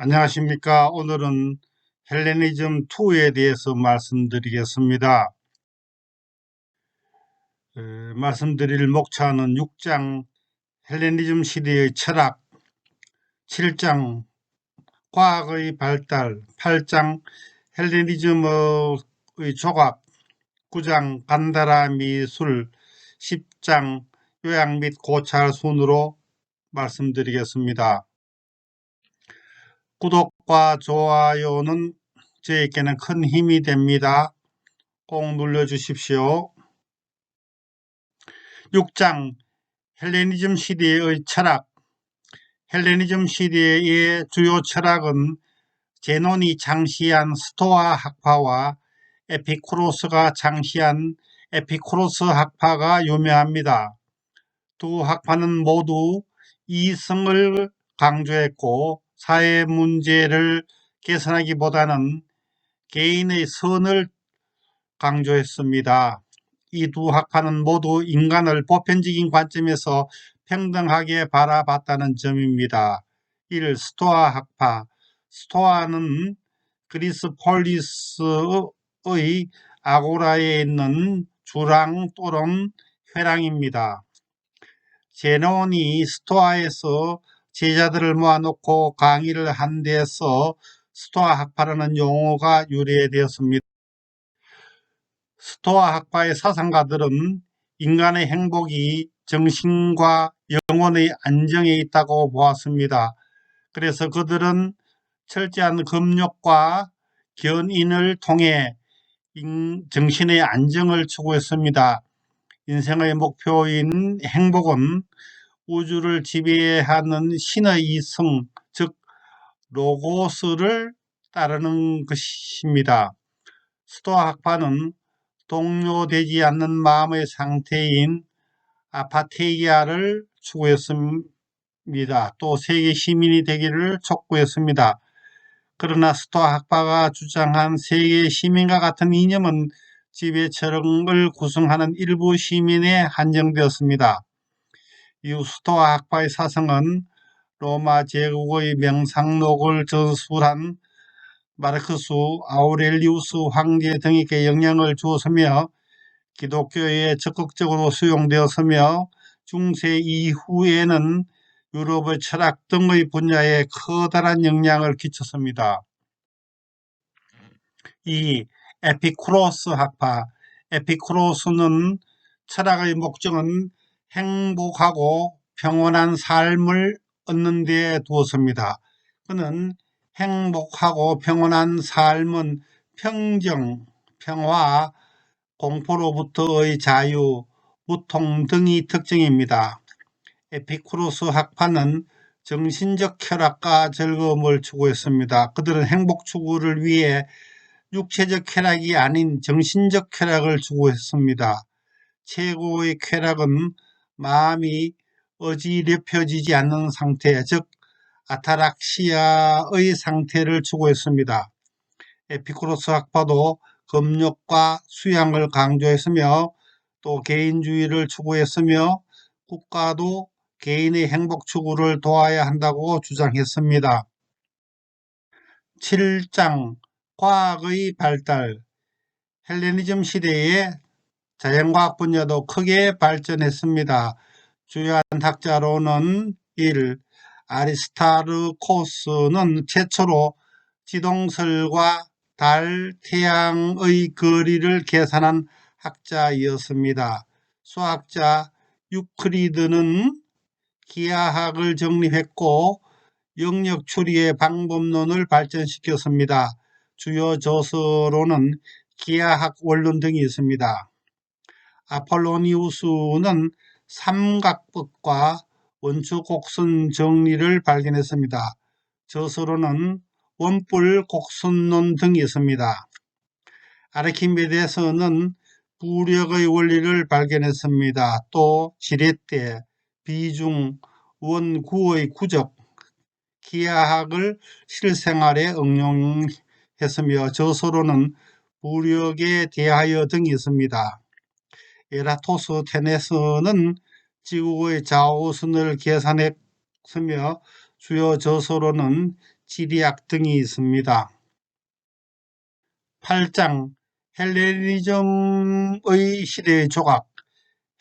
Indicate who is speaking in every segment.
Speaker 1: 안녕하십니까. 오늘은 헬레니즘 2에 대해서 말씀드리겠습니다. 에, 말씀드릴 목차는 6장 헬레니즘 시대의 철학, 7장 과학의 발달, 8장 헬레니즘의 조각, 9장 간다라 미술, 10장 요약 및 고찰 순으로 말씀드리겠습니다. 구독과 좋아요는 저에게는 큰 힘이 됩니다. 꼭 눌러주십시오. 6장 헬레니즘 시대의 철학 헬레니즘 시대의 주요 철학은 제논이 창시한 스토아 학파와 에피쿠로스가 창시한 에피쿠로스 학파가 유명합니다. 두 학파는 모두 이성을 강조했고 사회 문제를 개선하기보다는 개인의 선을 강조했습니다. 이 두 학파는 모두 인간을 보편적인 관점에서 평등하게 바라봤다는 점입니다. 1. 스토아 학파 스토아는 그리스 폴리스의 아고라에 있는 주랑 또는 회랑입니다. 제논이 스토아에서 제자들을 모아놓고 강의를 한 데서 스토아 학파라는 용어가 유래되었습니다. 스토아 학파의 사상가들은 인간의 행복이 정신과 영혼의 안정에 있다고 보았습니다. 그래서 그들은 철저한 금욕과 견인을 통해 정신의 안정을 추구했습니다. 인생의 목표인 행복은 우주를 지배하는 신의 이성, 즉 로고스를 따르는 것입니다. 스토아 학파는 동료되지 않는 마음의 상태인 아파테이아를 추구했습니다. 또 세계 시민이 되기를 촉구했습니다. 그러나 스토아 학파가 주장한 세계 시민과 같은 이념은 지배철을 구성하는 일부 시민에 한정되었습니다. 스토아 학파의 사성은 로마 제국의 명상록을 저술한 마르크스, 아우렐리우스 황제 등에게 영향을 주었으며 기독교에 적극적으로 수용되었으며 중세 이후에는 유럽의 철학 등의 분야에 커다란 영향을 끼쳤습니다. 이 에피쿠로스 학파 에피쿠로스는 철학의 목적은 행복하고 평온한 삶을 얻는 데 두었습니다. 그는 행복하고 평온한 삶은 평정, 평화, 공포로부터의 자유, 무통 등이 특징입니다. 에피쿠로스 학파는 정신적 쾌락과 즐거움을 추구했습니다. 그들은 행복 추구를 위해 육체적 쾌락이 아닌 정신적 쾌락을 추구했습니다. 최고의 쾌락은 마음이 어지럽혀지지 않는 상태, 즉 아타락시아의 상태를 추구했습니다. 에피쿠로스 학파도 금욕과 수양을 강조했으며 또 개인주의를 추구했으며 국가도 개인의 행복 추구를 도와야 한다고 주장했습니다. 7장 과학의 발달 헬레니즘 시대에 자연과학 분야도 크게 발전했습니다. 주요한 학자로는 1. 아리스타르코스는 최초로 지동설과 달, 태양의 거리를 계산한 학자이었습니다. 수학자 유크리드는 기하학을 정립했고 영역 추리의 방법론을 발전시켰습니다. 주요 저서로는 기하학 원론 등이 있습니다. 아폴로니우스는 삼각법과 원추 곡선 정리를 발견했습니다. 저서로는 원뿔 곡선론 등이 있습니다. 아르키메데스는 부력의 원리를 발견했습니다. 또 지렛대, 비중, 원구의 구적, 기하학을 실생활에 응용했으며 저서로는 부력에 대하여 등이 있습니다. 에라토스 테네스는 지구의 좌우선을 계산했으며 주요 저서로는 지리학 등이 있습니다. 8장 헬레니즘의 시대의 조각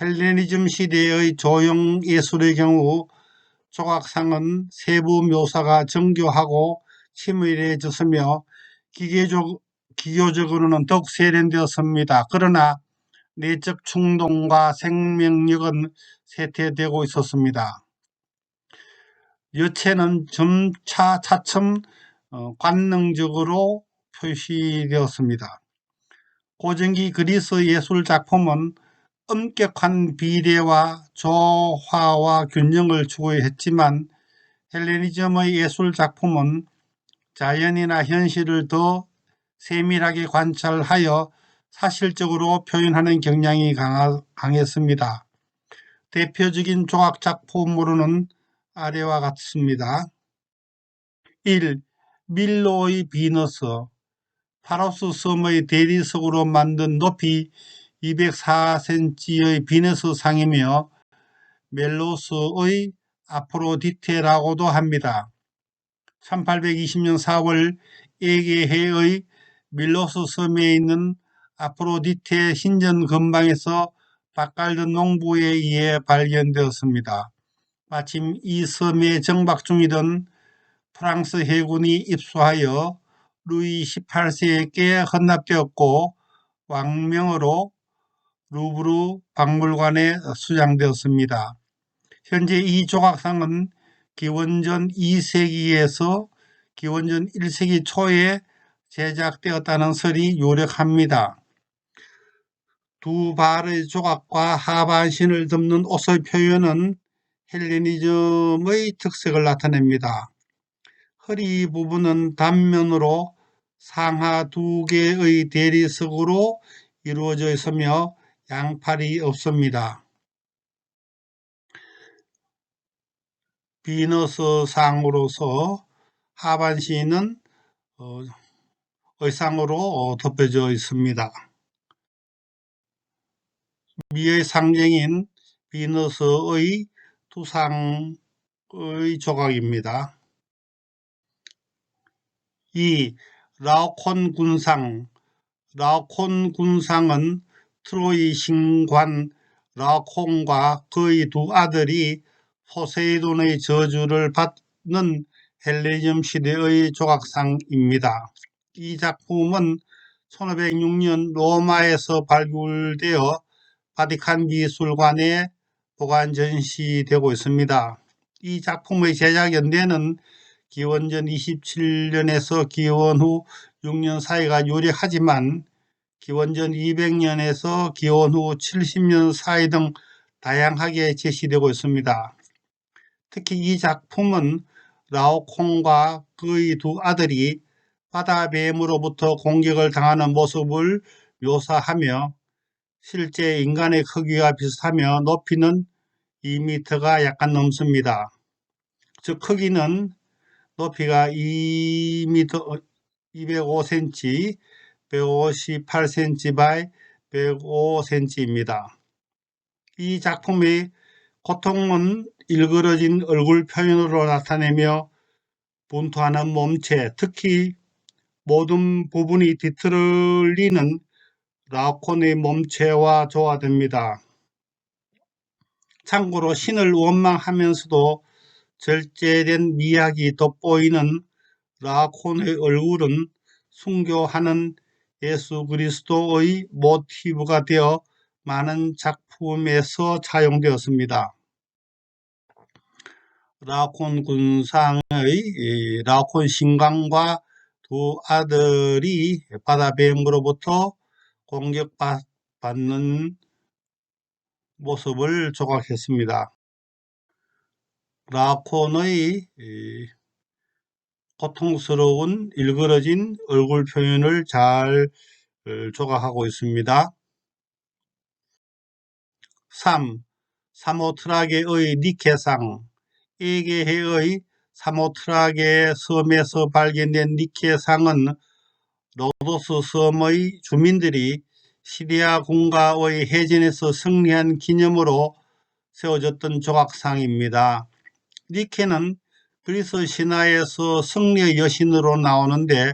Speaker 1: 헬레니즘 시대의 조형 예술의 경우 조각상은 세부 묘사가 정교하고 치밀해졌으며 기계적, 기교적으로는 더욱 세련되었습니다. 그러나 내적 충동과 생명력은 쇠퇴되고 있었습니다. 여체는 점차 차츰 어, 관능적으로 표시되었습니다. 고전기 그리스 예술 작품은 엄격한 비례와 조화와 균형을 추구했지만 헬레니즘의 예술 작품은 자연이나 현실을 더 세밀하게 관찰하여 사실적으로 표현하는 경향이 강했습니다. 대표적인 조각 작품으로는 아래와 같습니다. 1. 밀로의 비너스 파로스 섬의 대리석으로 만든 높이 204cm의 비너스 상이며 멜로스의 아프로디테라고도 합니다. 1820년 4월 에게해의 밀로스 섬에 있는 아프로디테 신전 근방에서 바칼드 농부에 의해 발견되었습니다. 마침 이 섬에 정박 중이던 프랑스 해군이 입수하여 루이 18세에게 헌납되었고 왕명으로 루브르 박물관에 수장되었습니다. 현재 이 조각상은 기원전 2세기에서 기원전 1세기 초에 제작되었다는 설이 유력합니다. 두 발의 조각과 하반신을 덮는 옷의 표현은 헬레니즘의 특색을 나타냅니다. 허리 부분은 단면으로 상하 두 개의 대리석으로 이루어져 있으며 양팔이 없습니다. 비너스 상으로서 하반신은 어, 의상으로 어, 덮여져 있습니다. 미의 상징인 비너스의 투상의 조각입니다. 2. 라오콘 군상 라오콘 군상은 트로이 신관 라오콘과 그의 두 아들이 포세이돈의 저주를 받는 헬레니즘 시대의 조각상입니다. 이 작품은 1506년 로마에서 발굴되어 바티칸 미술관에 보관 전시되고 있습니다. 이 작품의 제작 연대는 기원전 27년에서 기원 후 6년 사이가 유력하지만 기원전 200년에서 기원 후 70년 사이 등 다양하게 제시되고 있습니다. 특히 이 작품은 라오콩과 그의 두 아들이 바다뱀으로부터 공격을 당하는 모습을 묘사하며 실제 인간의 크기와 비슷하며 높이는 2m가 약간 넘습니다. 즉 크기는 높이가 2m 205cm, 158cm by 105cm입니다. 이 작품의 고통은 일그러진 얼굴 표현으로 나타내며 분투하는 몸체, 특히 모든 부분이 뒤틀리는 라콘의 몸체와 조화됩니다. 참고로 신을 원망하면서도 절제된 미학이 돋보이는 라콘의 얼굴은 순교하는 예수 그리스도의 모티브가 되어 많은 작품에서 차용되었습니다. 라콘 군상의 라콘 신광과 두 아들이 바다뱀으로부터 공격받는 모습을 조각했습니다. 라콘의 고통스러운 일그러진 얼굴 표현을 잘 어, 조각하고 있습니다. 3. 사모트라게의 니케상 에게해의 사모트라게 섬에서 발견된 니케상은 로도스 섬의 주민들이 시리아 군가의 해전에서 승리한 기념으로 세워졌던 조각상입니다. 니케는 그리스 신화에서 승리의 여신으로 나오는데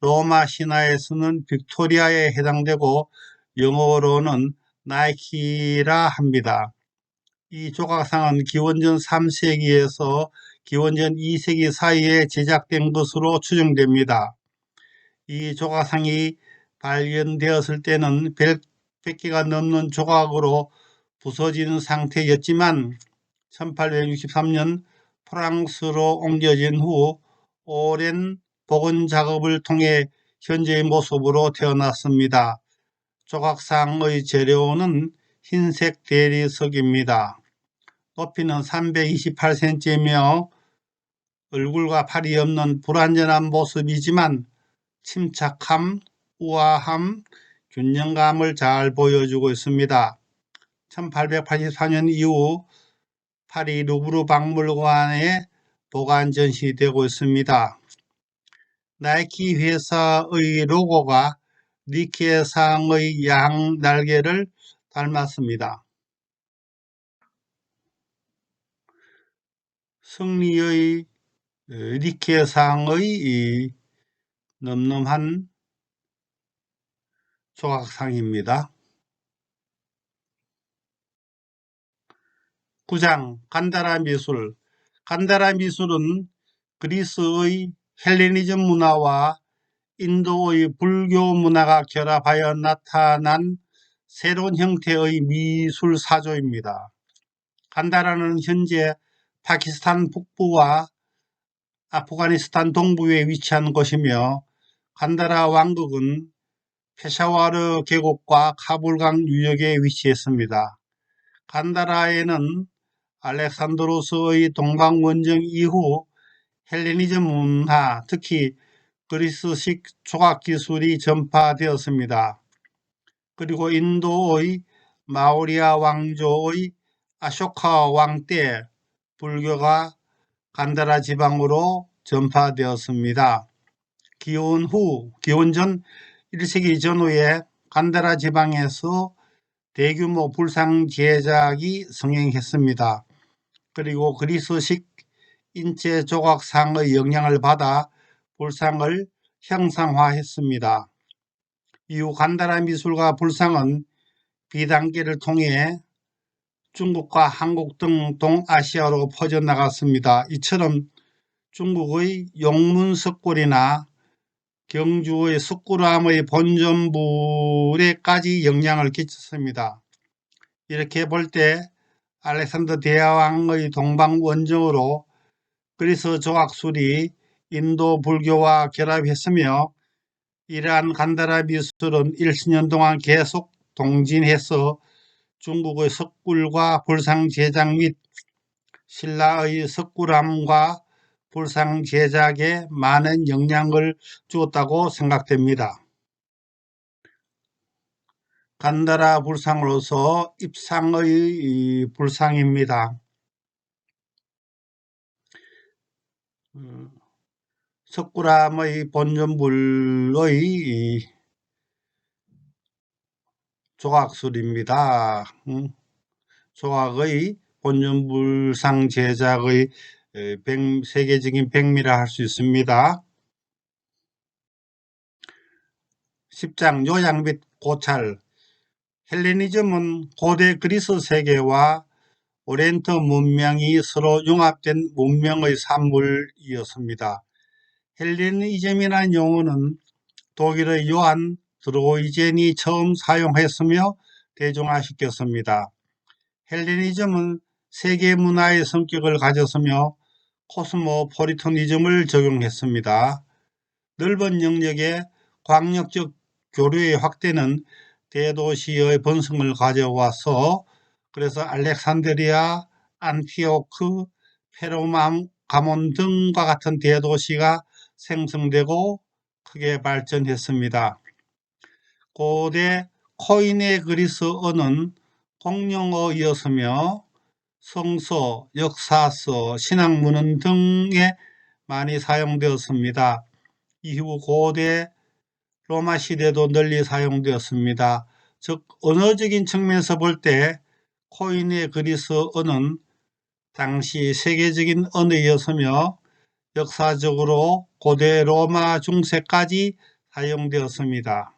Speaker 1: 로마 신화에서는 빅토리아에 해당되고 영어로는 나이키라 합니다. 이 조각상은 기원전 3세기에서 기원전 2세기 사이에 제작된 것으로 추정됩니다. 이 조각상이 발견되었을 때는 100개가 넘는 조각으로 부서진 상태였지만 1863년 프랑스로 옮겨진 후 오랜 복원 작업을 통해 현재의 모습으로 태어났습니다. 조각상의 재료는 흰색 대리석입니다. 높이는 328cm이며 얼굴과 팔이 없는 불완전한 모습이지만 침착함, 우아함, 균형감을 잘 보여주고 있습니다. 1884년 이후 파리 루브르 박물관에 보관 전시되고 있습니다. 나이키 회사의 로고가 니케상의 양 날개를 닮았습니다. 승리의 니케상의 늠름한 조각상입니다. 9장 간다라 미술 간다라 미술은 그리스의 헬레니즘 문화와 인도의 불교 문화가 결합하여 나타난 새로운 형태의 미술 사조입니다. 간다라는 현재 파키스탄 북부와 아프가니스탄 동부에 위치한 곳이며 간다라 왕국은 페샤와르 계곡과 카불강 유역에 위치했습니다. 간다라에는 알렉산드로스의 동방 원정 이후 헬레니즘 문화, 특히 그리스식 조각 기술이 전파되었습니다. 그리고 인도의 마오리아 왕조의 아쇼카 왕 때 불교가 간다라 지방으로 전파되었습니다. 기원 후, 기원 전 1세기 전후에 간다라 지방에서 대규모 불상 제작이 성행했습니다. 그리고 그리스식 인체 조각상의 영향을 받아 불상을 형상화했습니다. 이후 간다라 미술과 불상은 비단계를 통해 중국과 한국 등 동아시아로 퍼져나갔습니다. 이처럼 중국의 용문석굴이나 경주의 석굴암의 본전불에까지 영향을 끼쳤습니다. 이렇게 볼 때 알렉산더 대왕의 동방 원정으로 그리스 조각술이 인도 불교와 결합했으며 이러한 간다라 미술은 1수년 동안 계속 동진해서 중국의 석굴과 불상 제작 및 신라의 석굴암과 불상 제작에 많은 영향을 주었다고 생각됩니다. 간다라 불상으로서 입상의 불상입니다. 음, 석굴암의 본전불의 조각술입니다. 음, 조각의 본전불상 제작의 세계적인 백미라 할 수 있습니다. 10장 요양 및 고찰 헬레니즘은 고대 그리스 세계와 오렌트 문명이 서로 융합된 문명의 산물이었습니다. 헬레니즘이라는 용어는 독일의 요한 드로이젠이 처음 사용했으며 대중화시켰습니다. 헬레니즘은 세계 문화의 성격을 가졌으며 코스모포리터니즘을 적용했습니다. 넓은 영역의 광역적 교류의 확대는 대도시의 번성을 가져와서 그래서 알렉산드리아, 안티오크, 페로맘, 가몬 등과 같은 대도시가 생성되고 크게 발전했습니다. 고대 코인의 그리스어는 공용어이었으며 성서, 역사서, 신학문헌 등에 많이 사용되었습니다. 이후 고대 로마 시대도 널리 사용되었습니다. 즉 언어적인 측면에서 볼 때 코인의 그리스어는 당시 세계적인 언어였으며 역사적으로 고대 로마 중세까지 사용되었습니다.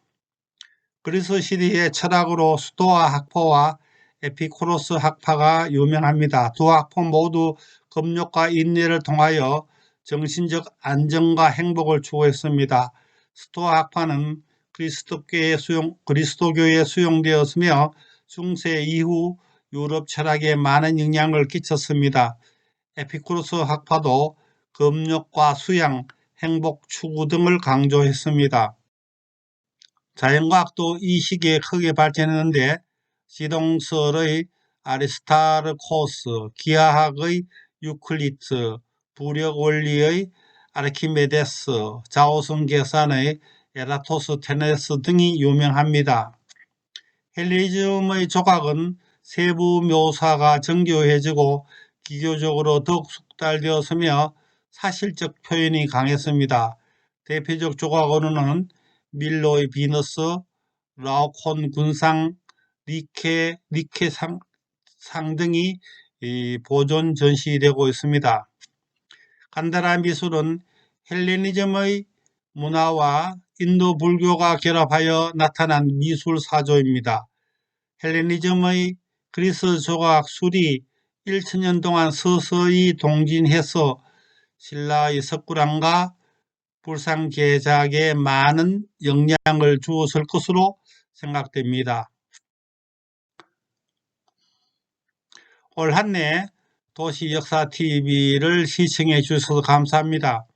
Speaker 1: 그리스 시대의 철학으로 스토아 학파와 에피쿠로스 학파가 유명합니다. 두 학파 모두 금욕과 인내를 통하여 정신적 안정과 행복을 추구했습니다. 스토아 학파는 그리스도교에 수용, 그리스도교에 수용되었으며 중세 이후 유럽 철학에 많은 영향을 끼쳤습니다. 에피쿠로스 학파도 금욕과 수양, 행복 추구 등을 강조했습니다. 자연과학도 이 시기에 크게 발전했는데 지동설의 아리스타르코스, 기하학의 유클리트, 부력 원리의 아르키메데스, 자오성 계산의 에라토스테네스 등이 유명합니다. 헬리즘의 조각은 세부 묘사가 정교해지고 기교적으로 더욱 숙달되었으며 사실적 표현이 강했습니다. 대표적 조각으로는 밀로의 비너스, 라오콘 군상, 니케, 니케 상, 상 등이 보존 전시되고 있습니다. 간다라 미술은 헬레니즘의 문화와 인도 불교가 결합하여 나타난 미술 사조입니다. 헬레니즘의 그리스 조각 술이 1천년 동안 서서히 동진해서 신라의 석굴암과 불상계작에 많은 영향을 주었을 것으로 생각됩니다. 올 한 해 도시역사TV를 시청해 주셔서 감사합니다.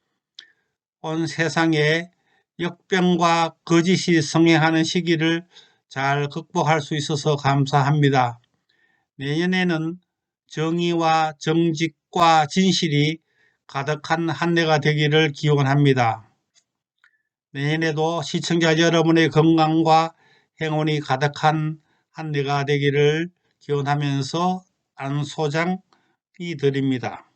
Speaker 1: 온 세상에 역병과 거짓이 성행하는 시기를 잘 극복할 수 있어서 감사합니다. 내년에는 정의와 정직과 진실이 가득한 한 해가 되기를 기원합니다. 내년에도 시청자 여러분의 건강과 행운이 가득한 한 해가 되기를 기원하면서 안소장이 드립니다.